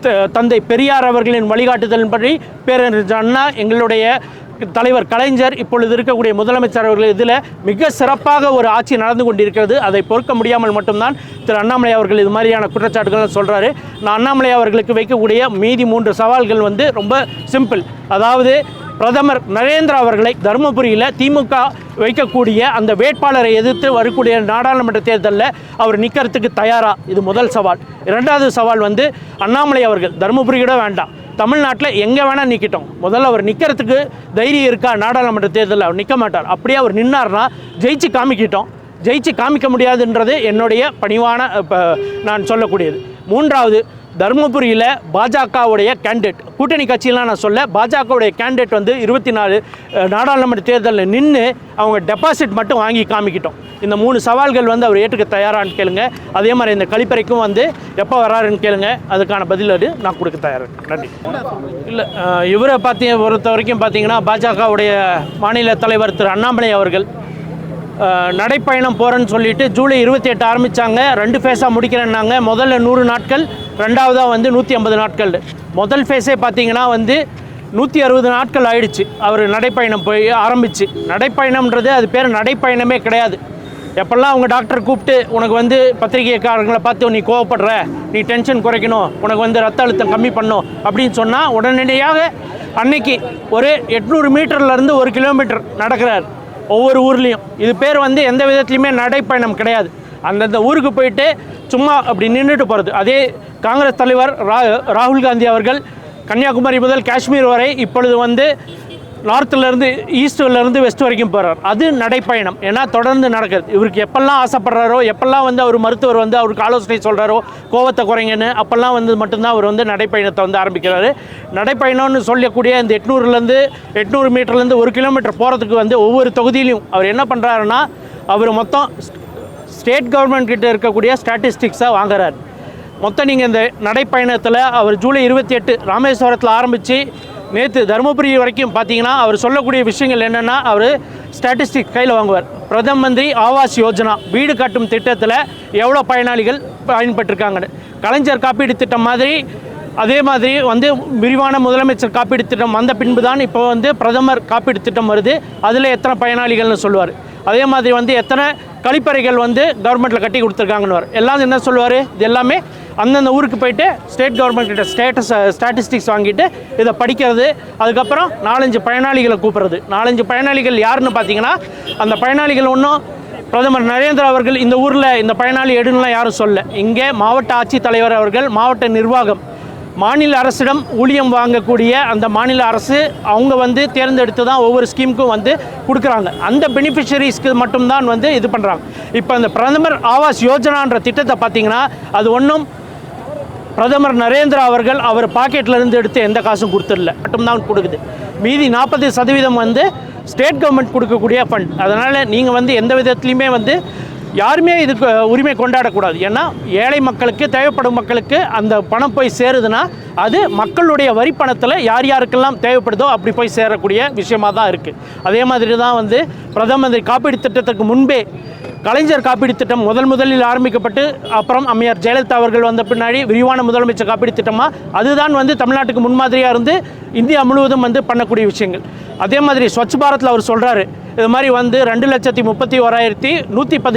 த- தந்தை பெரியார் அவர்களின் வழிகாட்டுதலின்படி பேரறிஞர் அண்ணா எங்களுடைய தலைவர் கலைஞர் இப்பொழுது இருக்கக்கூடிய முதலமைச்சர் அவர்கள் இதில் மிக சிறப்பாக ஒரு ஆட்சி நடந்து கொண்டிருக்கிறது. அதை பொறுக்க முடியாமல் மட்டும்தான் திரு அண்ணாமலை அவர்கள் இது மாதிரியான குற்றச்சாட்டுகள் சொல்கிறாரு நான் அண்ணாமலை அவர்களுக்கு வைக்கக்கூடிய மீதி மூன்று சவால்கள் வந்து ரொம்ப சிம்பிள். அதாவது பிரதமர் நரேந்திர அவர்களை தருமபுரியில் திமுக வைக்கக்கூடிய அந்த வேட்பாளரை எதிர்த்து வரக்கூடிய நாடாளுமன்ற தேர்தலில் அவர் நிற்கிறதுக்கு தயாரா? இது முதல் சவால். இரண்டாவது சவால் வந்து அண்ணாமலை அவர்கள் தருமபுரி கூட வேண்டாம். தமிழ்நாட்டில் எங்கே வேணால் நிற்கட்டும் முதல்ல அவர் நிற்கிறதுக்கு தைரியம் இருக்கா? நாடாளுமன்ற தேர்தலில் அவர் நிற்க மாட்டார். அப்படியே அவர் நின்னார்னா ஜெயிச்சு காமிக்கிட்டோம். ஜெயிச்சு காமிக்க முடியாதுன்றது என்னுடைய பணிவான இப்போ நான் சொல்லக்கூடியது. மூன்றாவது தருமபுரியில் பாஜகவுடைய கேண்டிடேட். கூட்டணி கட்சியெலாம் நான் சொல்ல பாஜகவுடைய கேண்டிடேட் வந்து இருபத்தி நாலு நாடாளுமன்ற தேர்தலில் நின்று அவங்க டெபாசிட் மட்டும் வாங்கி காமிக்கிட்டோம். இந்த மூணு சவால்கள் வந்து அவர் ஏற்றுக்க தயாரான்னு கேளுங்க. அதே மாதிரி இந்த கழிப்பறைக்கும் வந்து எப்போ வராருன்னு கேளுங்க. அதுக்கான பதில் அது நான் கொடுக்க தயார் நன்றி. இல்லை இவரை பார்த்தி பொறுத்த வரைக்கும் பார்த்தீங்கன்னா பாஜகவுடைய மாநில தலைவர் திரு அண்ணாமலை அவர்கள் நடைப்பயணம் போகிறேன்னு சொல்லிட்டு ஜூலை இருபத்தி எட்டு ஆரம்பித்தாங்க ரெண்டு ஃபேஸாக முடிக்கிறேன்னாங்க. முதல்ல நூறு நாட்கள் ரெண்டாவதாக வந்து நூற்றி ஐம்பது நாட்கள். முதல் ஃபேஸே பார்த்தீங்கன்னா வந்து நூற்றி அறுபது நாட்கள் ஆயிடுச்சு. அவர் நடைப்பயணம் போய் ஆரம்பிச்சு. நடைப்பயணம்ன்றது அது பேர் நடைப்பயணமே கிடையாது. எப்பெல்லாம் அவங்க டாக்டர் கூப்பிட்டு உனக்கு வந்து பத்திரிகைக்காரங்களை பார்த்து நீ கோவப்படுற நீ டென்ஷன் குறைக்கணும் உனக்கு வந்து ரத்த அழுத்தம் கம்மி பண்ணும் அப்படின்னு சொன்னால் உடனடியாக அன்னைக்கு ஒரு எட்நூறு மீட்டர்லேருந்து ஒரு கிலோமீட்டர் நடக்கிறார். ஒவ்வொரு ஊர்லேயும். இது பேர் வந்து எந்த விதத்துலையுமே நடைப்பயணம் கிடையாது. அந்தந்த ஊருக்கு போயிட்டு சும்மா அப்படி நின்றுட்டு போகிறது அதே காங்கிரஸ் தலைவர் ரா ராகுல் காந்தி அவர்கள் கன்னியாகுமரி முதல் காஷ்மீர் வரை இப்பொழுது வந்து நார்த்துலேருந்து ஈஸ்ட்லேருந்து வெஸ்ட் வரைக்கும் போகிறார் அது நடைப்பயணம். ஏன்னா தொடர்ந்து நடக்குது. இவருக்கு எப்பெல்லாம் ஆசைப்படுறாரோ எப்பெல்லாம் வந்து அவர் மருத்துவர் வந்து அவருக்கு ஆலோசனை சொல்கிறாரோ கோவத்தை குறைங்கன்னு அப்போல்லாம் வந்து மட்டும்தான் அவர் வந்து நடைப்பயணத்தை வந்து ஆரம்பிக்கிறாரு. நடைப்பயணம்னு சொல்லக்கூடிய இந்த எட்நூறுலேருந்து எட்நூறு மீட்டர்லேருந்து ஒரு கிலோமீட்டர் போகிறதுக்கு வந்து ஒவ்வொரு தொகுதியிலையும் அவர் என்ன பண்ணுறாருன்னா அவர் மொத்தம் ஸ்டேட் கவர்மெண்ட் கிட்ட இருக்கக்கூடிய ஸ்டாட்டிஸ்டிக்ஸை வாங்குறார். மொத்தம் நீங்கள் இந்த நடைப்பயணத்தில் அவர் ஜூலை இருபத்தி எட்டு ராமேஸ்வரத்தில் ஆரம்பித்து நேற்று தருமபுரி வரைக்கும் பார்த்தீங்கன்னா அவர் சொல்லக்கூடிய விஷயங்கள் என்னென்னா அவர் ஸ்டாட்டிஸ்டிக் கையில் வாங்குவார். பிரதம மந்திரி ஆவாஸ் யோஜனா வீடு கட்டும் திட்டத்தில் எவ்வளோ பயனாளிகள் பயன்பட்டிருக்காங்கன்னு கலைஞர் காப்பீடு திட்டம் மாதிரி அதே மாதிரி வந்து விரிவான முதலமைச்சர் காப்பீடு திட்டம் வந்த பின்பு தான் இப்போ வந்து பிரதமர் காப்பீடு திட்டம் வருது. அதில் எத்தனை பயனாளிகள்னு சொல்லுவார். அதே மாதிரி வந்து எத்தனை கழிப்பறைகள் வந்து கவர்மெண்ட்டில் கட்டி கொடுத்துருக்காங்கன்னு எல்லாம் என்ன சொல்லுவார்? இது எல்லாமே அந்தந்த ஊருக்கு போயிட்டு ஸ்டேட் கவர்மெண்ட் கிட்ட ஸ்டேட்டஸ் ஸ்டாட்டிஸ்டிக்ஸ் வாங்கிட்டு இதை படிக்கிறது அதுக்கப்புறம் நாலஞ்சு பயனாளிகளை கூப்பிட்றது. நாலஞ்சு பயனாளிகள் யாருன்னு பார்த்தீங்கன்னா அந்த பயனாளிகள் ஒன்றும் பிரதமர் நரேந்திர அவர்கள் இந்த ஊரில் இந்த பயனாளி எடுன்னுலாம் யாரும் சொல்ல. இங்கே மாவட்ட ஆட்சித்தலைவர் அவர்கள் மாவட்ட நிர்வாகம் மாநில அரசிடம் ஊழியம் வாங்கக்கூடிய அந்த மாநில அரசு அவங்க வந்து தேர்ந்தெடுத்து தான் ஒவ்வொரு ஸ்கீமுக்கும் வந்து கொடுக்குறாங்க. அந்த பெனிஃபிஷரிஸ்க்கு மட்டும்தான் வந்து இது பண்ணுறாங்க இப்போ அந்த பிரதமர் ஆவாஸ் யோஜனான்ற திட்டத்தை பார்த்தீங்கன்னா அது ஒன்றும் பிரதமர் நரேந்திரா அவர்கள் அவர் பாக்கெட்லேருந்து எடுத்து எந்த காசும் கொடுத்துடல. மட்டும்தான் கொடுக்குது. மீதி நாற்பது சதவீதம் வந்து ஸ்டேட் கவர்மெண்ட் கொடுக்கக்கூடிய ஃபண்ட் அதனால் நீங்கள் வந்து எந்த விதத்துலையுமே வந்து யாருமே இதுக்கு உரிமை கொண்டாடக்கூடாது. ஏன்னா ஏழை மக்களுக்கு தேவைப்படும் மக்களுக்கு அந்த பணம் போய் சேருதுன்னா அது மக்களுடைய வரி பணத்தில் யார் யாருக்கெல்லாம் தேவைப்படுதோ அப்படி போய் சேரக்கூடிய விஷயமா தான் இருக்குது அதே மாதிரி தான் வந்து பிரதம மந்திரி காப்பீடு திட்டத்துக்கு முன்பே கலைஞர் காப்பீடு திட்டம் முதல் முதலில் ஆரம்பிக்கப்பட்டு அப்புறம் அம்மையார் ஜெயலலிதா அவர்கள் வந்த பின்னாடி விரிவான முதலமைச்சர் காப்பீடு திட்டமாக அதுதான் வந்து தமிழ்நாட்டுக்கு முன்மாதிரியாக இருந்து இந்தியா முழுவதும் வந்து பண்ணக்கூடிய விஷயங்கள். அதே மாதிரி ஸ்வச் பாரத்தில் அவர் சொல்கிறாரு இது மாதிரி வந்து ரெண்டு லட்சத்தி முப்பத்தி ஓராயிரத்தி நூற்றி பதினேழு